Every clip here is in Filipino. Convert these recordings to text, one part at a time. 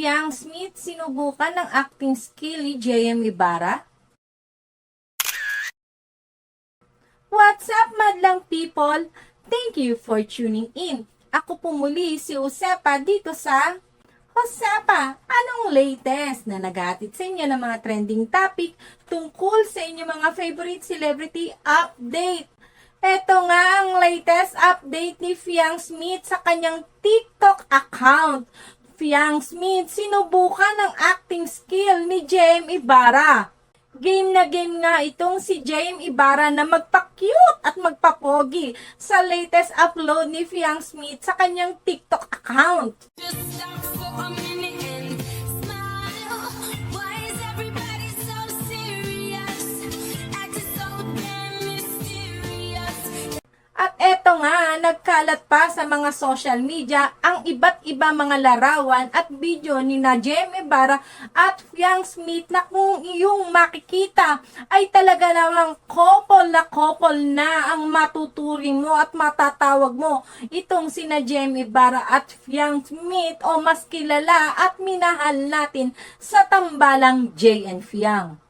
Fiang Smith sinubukan ng acting skill ni JM Ibarra? What's up, madlang people? Thank you for tuning in. Ako po muli si Josepa dito sa Josepa, anong latest na naghatid sa inyo ng mga trending topic tungkol sa inyong mga favorite celebrity update? Ito nga ang latest update ni Fiang Smith sa kanyang TikTok account. Fiang Smith sinubukan ng acting skill ni Jem Ibarra. Game na game nga itong si Jem Ibarra na magpa-cute at magpa-pogi sa latest upload ni Fiang Smith sa kanyang TikTok account. Just stop for a minute nagkalat pa sa mga social media ang iba't iba mga larawan at video ni na Jem Ibarra at Fiang Smith na kung iyong makikita ay talaga namang couple na couple na ang matuturing mo at matatawag mo itong sina Jem Ibarra at Fiang Smith o mas kilala at minahal natin sa tambalang JN Fiang.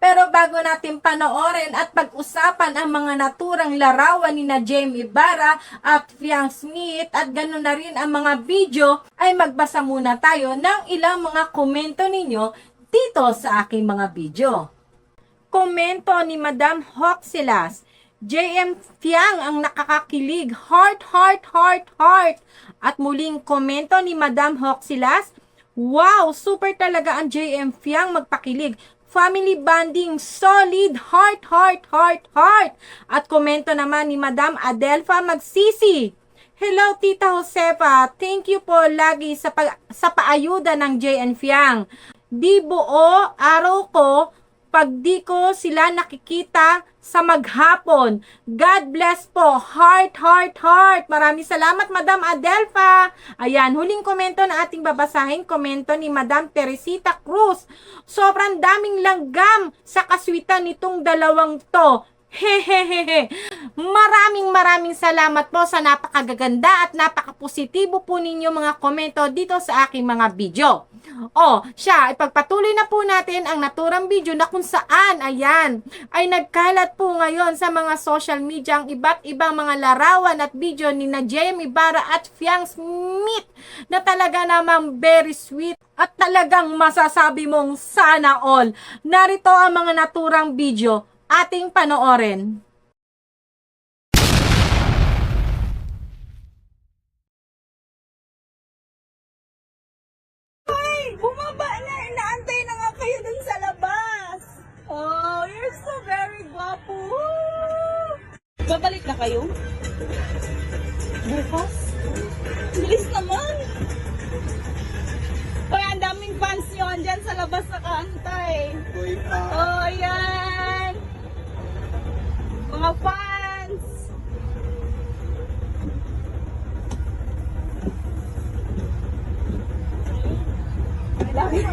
Pero bago natin panoorin at pag-usapan ang mga naturang larawan ni na Jamie Ibarra at Fiang Smith at ganoon na rin ang mga video, ay magbasa muna tayo ng ilang mga komento ninyo dito sa aking mga video. Komento ni Madam Hoxilas, JM Fiang ang nakakakilig, heart, heart, heart, heart. At muling komento ni Madam Hoxilas, Wow, super talaga ang JM Fiang magpakilig. Family bonding, solid, heart, heart, heart, heart. At komento naman ni Madam Adelfa Magsisi. Hello, Tita Josefa. Thank you po lagi sa, pag, sa paayuda ng JN Fiang. Di buo araw ko pag di ko sila nakikita sa maghapon. God bless po. Heart, heart, heart. Maraming salamat, Madam Adelfa. Ayan, huling komento na ating babasahin. Komento ni Madam Teresita Cruz. Sobrang daming langgam sa kaswitan nitong dalawang to. Hehehehe. Maraming maraming salamat po sa napakagaganda at napakapositibo po ninyo mga komento dito sa aking mga video. O, siya, ipagpatuloy na po natin ang naturang video na kung saan, ayan, ay nagkalat po ngayon sa mga social media ang iba't ibang mga larawan at video ni na Jamie Ibarra at Fiang Smith na talaga namang very sweet at talagang masasabi mong sana all. Narito ang mga naturang video ating panoorin. Bumaba na! Inaantay na nga kayo dun sa labas! Oh, you're so very guwapo! Babalik na kayo? Bukas? Bilis naman! Hoy, ang daming fans nyo andyan sa labas na kaantay. Oh, yan! Mga fans! Hello,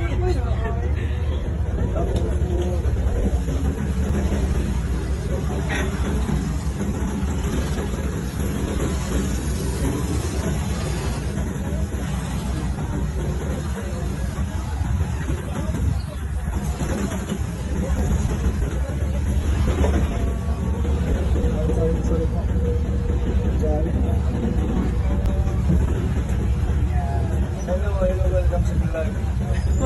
hello, welcome sa vlog.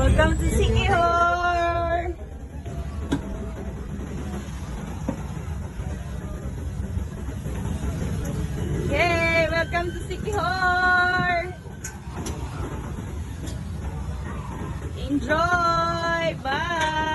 Welcome to Sikihor! Yay! Welcome to Sikihor! Enjoy! Bye!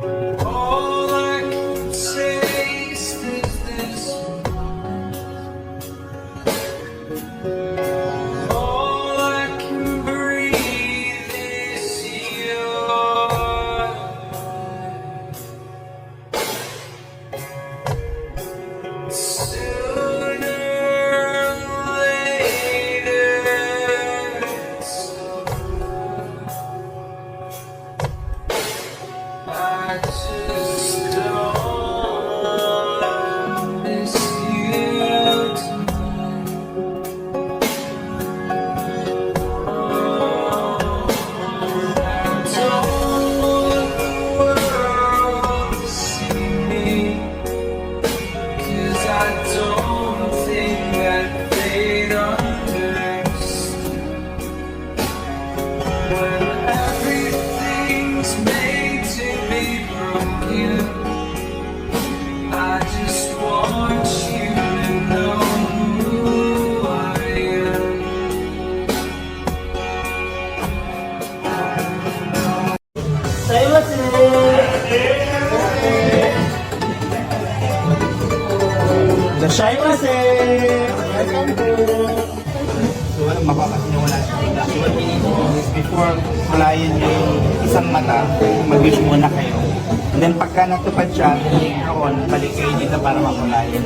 Oh. Dashaimase! So, ano, mapapasin nyo wala siya. So, what we before kulayan yung isang mata, mag-wish muna kayo. And then, pagka natupad siya, later on, balik kayo dito para makulayan.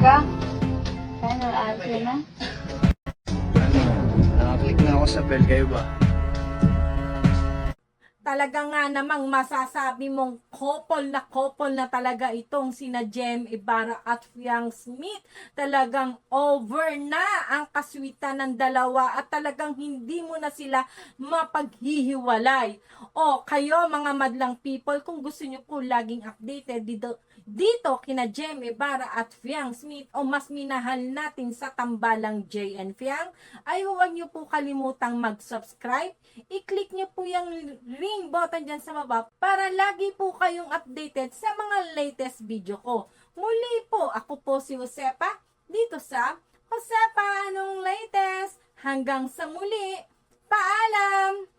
Ka? Ano, ate na? Nakaklik na ako sa bell kayo ba? Talaga nga namang masasabi mong couple na couple na talaga itong sina Jem Ibarra at Fiang Smith. Talagang over na ang kaswitan ng dalawa at talagang hindi mo na sila mapaghihiwalay. O kayo mga madlang people, kung gusto nyo po laging updated dito, dito kina Jem Ibarra at Fiang Smith o mas minahal natin sa tambalang J and Fiang, ay huwag nyo po kalimutang mag-subscribe. I-click nyo po yung ring button dyan sa baba para lagi po kayong updated sa mga latest video ko. Muli po, ako po si Josepa dito sa Josepa Anong Latest. Hanggang sa muli, paalam!